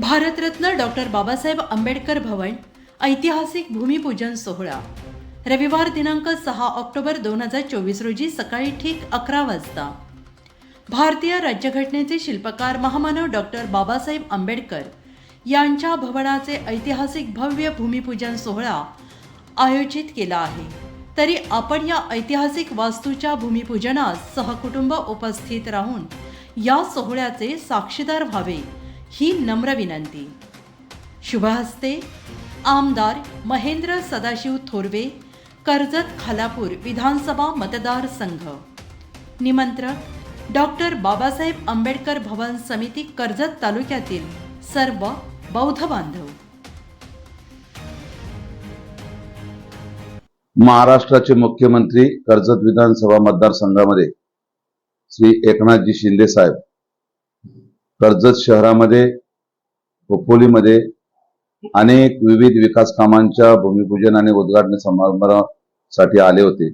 Bharat Ratna doctor Babasaheb Ambedkar Bhavan ऐतिहासिक भूमिपूजन सोहळा. रविवार दिनांक सहा ऑक्टोबर दोन हजार चोवीस रोजी सकाळी ठीक अकरा वाजता. भारतीय राज्यघटनेचे शिल्पकार महामानव डॉक्टर बाबासाहेब आंबेडकर यांच्या भवनाचे ऐतिहासिक भव्य भूमिपूजन सोहळा आयोजित केला आहे. तरी आपण या ऐतिहासिक वास्तूच्या भूमिपूजनास सहकुटुंब उपस्थित राहून या सोहळ्याचे साक्षीदार व्हावे. ही नम्र विनंती. शुभहस्ते आमदार महेंद्र सदाशिव थोरवे कर्जत खालापूर विधानसभा मतदारसंघ निमंत्रक डॉक्टर बाबासाहेब आंबेडकर भवन समिती कर्जत तालुक्यातील सर्व बौद्ध बांधव. महाराष्ट्राचे मुख्यमंत्री कर्जत विधानसभा मतदारसंघामध्ये श्री एकनाथजी शिंदे साहेब कर्जत शहरामध्ये खोपोलीमध्ये अनेक विविध विकास कामांच्या भूमिपूजन आणि उद्घाटन समारंभासाठी आले होते.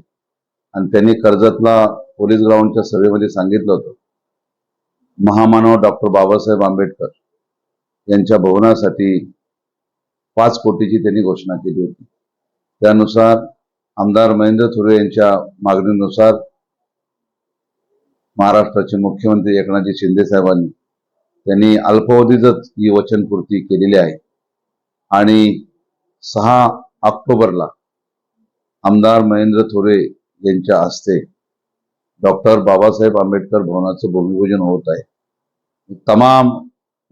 आणि त्यांनी कर्जतला पोलीस ग्राउंडच्या सभेमध्ये सांगितलं होतं. महामानव डॉक्टर बाबासाहेब आंबेडकर यांच्या भवनासाठी पाच कोटीची त्यांनी घोषणा केली होती. त्यानुसार आमदार महेंद्र थोरे यांच्या मागणीनुसार महाराष्ट्राचे मुख्यमंत्री एकनाथजी शिंदे साहेबांनी त्यांनी अल्पावधीतच ही वचनपूर्ती केलेली आहे. आणि सहा ऑक्टोबरला आमदार महेंद्र थोरे यांच्या हस्ते डॉक्टर बाबासाहेब आंबेडकर भवनाचं भूमिपूजन होत आहे. तमाम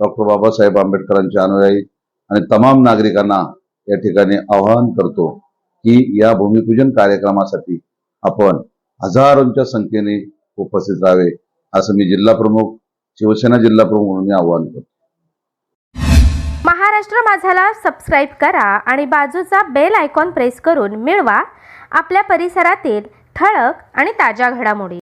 डॉक्टर बाबासाहेब आंबेडकरांचे अनुयायी आणि तमाम नागरिकांना या ठिकाणी आवाहन करतो की या भूमिपूजन कार्यक्रमासाठी आपण हजारोंच्या संख्येने उपस्थित राहावे असं मी जिल्हा प्रमुख शिवसेना जिल्हा प्रमुख म्हणून मी आवाहन करतो. महाराष्ट्र माझाला सबस्क्राईब करा आणि बाजूचा बेल आयकॉन प्रेस करून मिळवा. आपल्या परिसरातील ठळक आणि ताज्या घडामोडी.